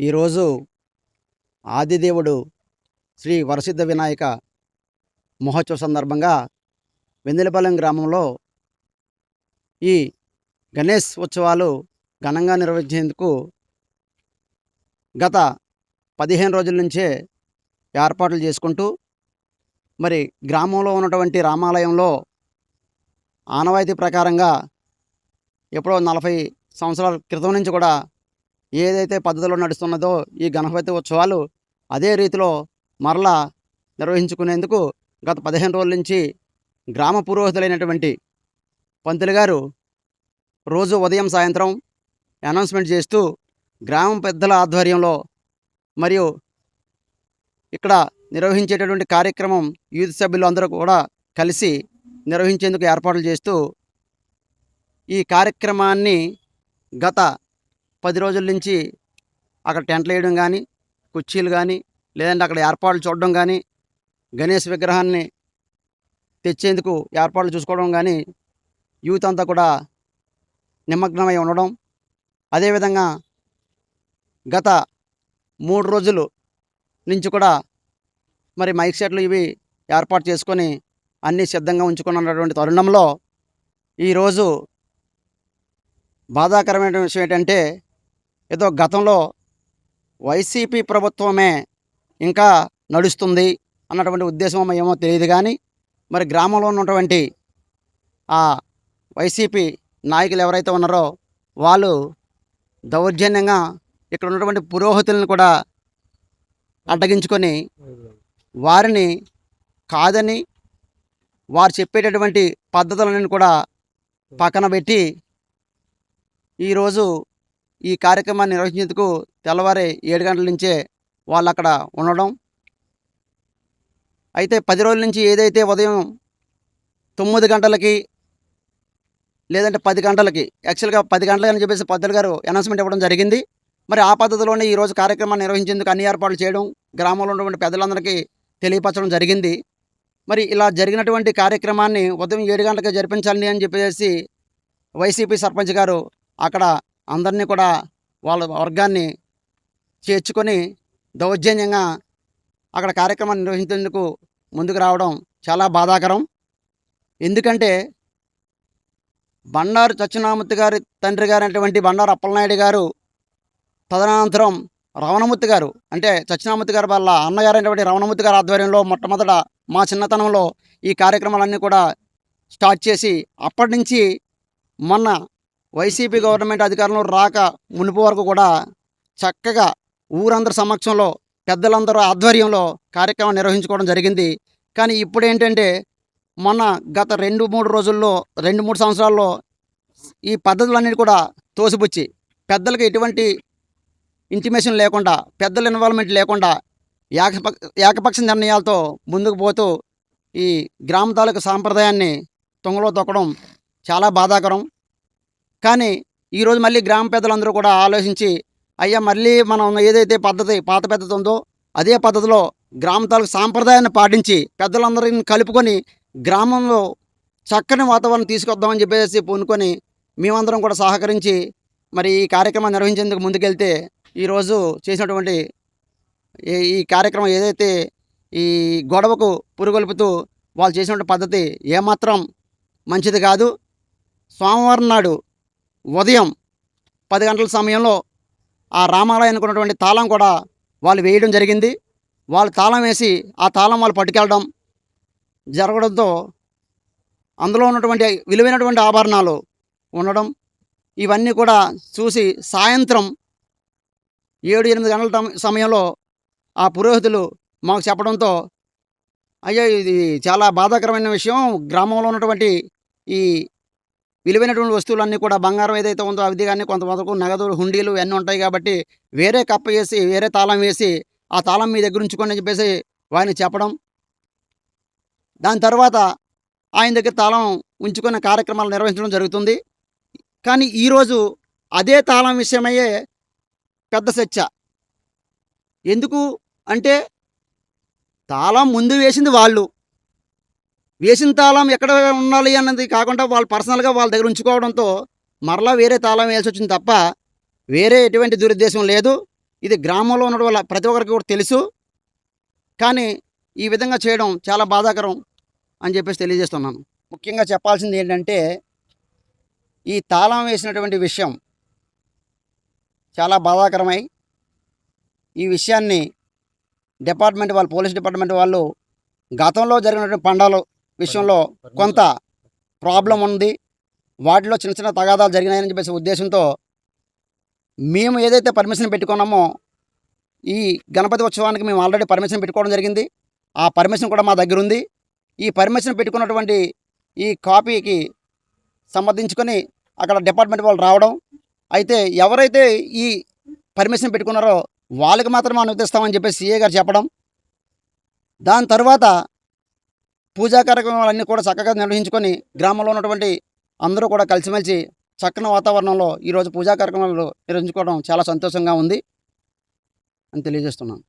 ఈరోజు ఆదిదేవుడు శ్రీ వరసిద్ధ వినాయక మహోత్సవ సందర్భంగా వెందెలపాలెం గ్రామంలో ఈ గణేష్ ఉత్సవాలు ఘనంగా నిర్వహించేందుకు గత పదిహేను రోజుల నుంచే ఏర్పాట్లు చేసుకుంటూ మరి గ్రామంలో ఉన్నటువంటి రామాలయంలో ఆనవాయితీ ప్రకారంగా ఎప్పుడో నలభై సంవత్సరాల క్రితం నుంచి కూడా ఏదైతే పద్ధతిలో నడుస్తున్నదో ఈ గణపతి ఉత్సవాలు అదే రీతిలో మరలా నిర్వహించుకునేందుకు గత పదిహేను రోజుల నుంచి గ్రామ పురోహితులైనటువంటి పంతులు గారు రోజు ఉదయం సాయంత్రం అనౌన్స్మెంట్ చేస్తూ గ్రామం పెద్దల ఆధ్వర్యంలో మరియు ఇక్కడ నిర్వహించేటటువంటి కార్యక్రమం యూత్ సభ్యులు అందరూ కూడా కలిసి నిర్వహించేందుకు ఏర్పాట్లు చేస్తూ ఈ కార్యక్రమాన్ని గత పది రోజుల నుంచి అక్కడ టెంట్లు వేయడం కానీ కుర్చీలు కానీ లేదంటే అక్కడ ఏర్పాట్లు చూడడం కానీ గణేష్ విగ్రహాన్ని తెచ్చేందుకు ఏర్పాట్లు చూసుకోవడం కానీ యూత్ అంతా కూడా నిమగ్నమై ఉండడం. అదేవిధంగా గత మూడు రోజులు నుంచి కూడా మరి మైక్ సెట్లు ఇవి ఏర్పాటు చేసుకొని అన్నీ సిద్ధంగా ఉంచుకున్నటువంటి తరుణంలో ఈరోజు బాధాకరమైన విషయం ఏంటంటే ఏదో గతంలో వైసీపీ ప్రభుత్వమే ఇంకా నడుస్తుంది అన్నటువంటి ఉద్దేశం ఏమో తెలియదు కానీ మరి గ్రామంలో ఉన్నటువంటి ఆ వైసీపీ నాయకులు ఎవరైతే ఉన్నారో వాళ్ళు దౌర్జన్యంగా ఇక్కడ ఉన్నటువంటి పురోహితులను కూడా అడ్డగించుకొని వారిని కాదని వారు చెప్పేటటువంటి పద్ధతులను కూడా పక్కన పెట్టి ఈరోజు ఈ కార్యక్రమాన్ని నిర్వహించేందుకు తెల్లవారి ఏడు గంటల నుంచే వాళ్ళు అక్కడ ఉండడం. అయితే పది రోజుల నుంచి ఏదైతే ఉదయం తొమ్మిది గంటలకి లేదంటే పది గంటలకి యాక్చువల్గా పది గంటలకి చెప్పేసి పద్దెలు గారు అనౌన్స్మెంట్ ఇవ్వడం జరిగింది. మరి ఆ పద్ధతిలోనే ఈరోజు కార్యక్రమాన్ని నిర్వహించేందుకు అన్ని ఏర్పాట్లు చేయడం గ్రామంలో ఉన్నటువంటి పెద్దలందరికీ తెలియపరచడం జరిగింది. మరి ఇలా జరిగినటువంటి కార్యక్రమాన్ని ఉదయం ఏడు గంటలకి జరిపించాలని అని చెప్పేసి వైసీపీ సర్పంచ్ గారు అక్కడ అందరినీ కూడా వాళ్ళ వర్గాన్ని చేర్చుకొని దౌర్జన్యంగా అక్కడ కార్యక్రమాన్ని నిర్వహించేందుకు ముందుకు రావడం చాలా బాధాకరం. ఎందుకంటే బండారు సత్యనామూర్తి గారి తండ్రి గారైనటువంటి బండారు అప్పలనాయుడు గారు తదనంతరం రవణమూర్తి గారు అంటే సత్యనామూర్తి గారు వాళ్ళ అన్నగారైనటువంటి రవణమూర్తి గారి ఆధ్వర్యంలో మొట్టమొదట మా చిన్నతనంలో ఈ కార్యక్రమాలన్నీ కూడా స్టార్ట్ చేసి అప్పటి నుంచి మొన్న వైసీపీ గవర్నమెంట్ అధికారంలో రాక మునుపు వరకు కూడా చక్కగా ఊరందరి సమక్షంలో పెద్దలందరూ ఆధ్వర్యంలో కార్యక్రమం నిర్వహించుకోవడం జరిగింది. కానీ ఇప్పుడు ఏంటంటే మొన్న గత రెండు మూడు రోజుల్లో రెండు మూడు సంవత్సరాల్లో ఈ పద్ధతులన్నీ కూడా తోసిపుచ్చి పెద్దలకు ఎటువంటి ఇంటిమేషన్ లేకుండా పెద్దల ఇన్వాల్వ్మెంట్ లేకుండా ఏకపక్ష ఏకపక్ష నిర్ణయాలతో ముందుకు పోతూ ఈ గ్రామ తాలూకు సాంప్రదాయాన్ని తొంగలో తొక్కడం చాలా బాధాకరం. కానీ ఈరోజు మళ్ళీ గ్రామ పెద్దలందరూ కూడా ఆలోచించి అయ్యా మళ్ళీ మనం ఏదైతే పద్ధతి పాత పద్ధతి ఉందో అదే పద్ధతిలో గ్రామ తాలూకు సాంప్రదాయాన్ని పాటించి పెద్దలందరిని కలుపుకొని గ్రామంలో చక్కని వాతావరణం తీసుకొద్దామని చెప్పేసి పూనుకొని మేమందరం కూడా సహకరించి మరి ఈ కార్యక్రమం నిర్వహించేందుకు ముందుకెళ్తే ఈరోజు చేసినటువంటి ఈ- ఈ కార్యక్రమం ఏదైతే ఈ గొడవకు పురుగొల్పుతూ వాళ్ళు చేసినటువంటి పద్ధతి ఏమాత్రం మంచిది కాదు. సోమవారం నాడు ఉదయం పది గంటల సమయంలో ఆ రామాలయానికి ఉన్నటువంటి తాళం కూడా వాళ్ళు వేయడం జరిగింది. వాళ్ళు తాళం వేసి ఆ తాళం వాళ్ళు పట్టుకెళ్ళడం జరగడంతో అందులో ఉన్నటువంటి విలువైనటువంటి ఆభరణాలు ఉండడం ఇవన్నీ కూడా చూసి సాయంత్రం ఏడు ఎనిమిది గంటల సమయంలో ఆ పురోహితులు మాకు చెప్పడంతో అయ్యో ఇది చాలా బాధాకరమైన విషయం. గ్రామంలో ఉన్నటువంటి ఈ విలువైనటువంటి వస్తువులన్నీ కూడా బంగారం ఏదైతే ఉందో అది కానీ కొంతవరకు నగదు హుండీలు ఇవన్నీ ఉంటాయి కాబట్టి వేరే కప్ప వేసి వేరే తాళం వేసి ఆ తాళం మీ దగ్గర ఉంచుకొని అని చెప్పేసి వారిని చెప్పడం. దాని తర్వాత ఆయన దగ్గర తాళం ఉంచుకున్న కార్యక్రమాలు నిర్వహించడం జరుగుతుంది. కానీ ఈరోజు అదే తాళం విషయమయ్యే పెద్ద చర్చ. ఎందుకు అంటే తాళం ముందు వేసింది వాళ్ళు. వేసిన తాళం ఎక్కడ ఉండాలి అన్నది కాకుండా వాళ్ళు పర్సనల్గా వాళ్ళ దగ్గర ఉంచుకోవడంతో మరలా వేరే తాళం వేయాల్సి వచ్చింది తప్ప వేరే ఎటువంటి దురుద్దేశం లేదు. ఇది గ్రామంలో ఉన్న వల్ల ప్రతి ఒక్కరికి కూడా తెలుసు. కానీ ఈ విధంగా చేయడం చాలా బాధాకరం అని చెప్పేసి తెలియజేస్తున్నాను. ముఖ్యంగా చెప్పాల్సింది ఏంటంటే ఈ తాళం వేసినటువంటి విషయం చాలా బాధాకరమై ఈ విషయాన్ని డిపార్ట్మెంట్ వాళ్ళు పోలీస్ డిపార్ట్మెంట్ వాళ్ళు గతంలో జరిగినటువంటి పండాలు విషయంలో కొంత ప్రాబ్లం ఉంది. వాటిలో చిన్న చిన్న తగాదాలు జరిగినాయని చెప్పేసి ఉద్దేశంతో మేము ఏదైతే పర్మిషన్ పెట్టుకున్నామో ఈ గణపతి ఉత్సవానికి మేము ఆల్రెడీ పర్మిషన్ పెట్టుకోవడం జరిగింది. ఆ పర్మిషన్ కూడా మా దగ్గర ఉంది. ఈ పర్మిషన్ పెట్టుకున్నటువంటి ఈ కాపీకి సంబంధించుకొని అక్కడ డిపార్ట్మెంట్ వాళ్ళు రావడం. అయితే ఎవరైతే ఈ పర్మిషన్ పెట్టుకున్నారో వాళ్ళకి మాత్రమే అనుమతిస్తామని చెప్పేసి సీఏ గారు చెప్పడం. దాని తర్వాత పూజా కార్యక్రమాలన్నీ కూడా చక్కగా నిర్వహించుకొని గ్రామంలో ఉన్నటువంటి అందరూ కూడా కలిసిమెలిసి చక్కని వాతావరణంలో ఈరోజు పూజా కార్యక్రమాలు నిర్వహించుకోవడం చాలా సంతోషంగా ఉంది అని తెలియజేస్తున్నాను.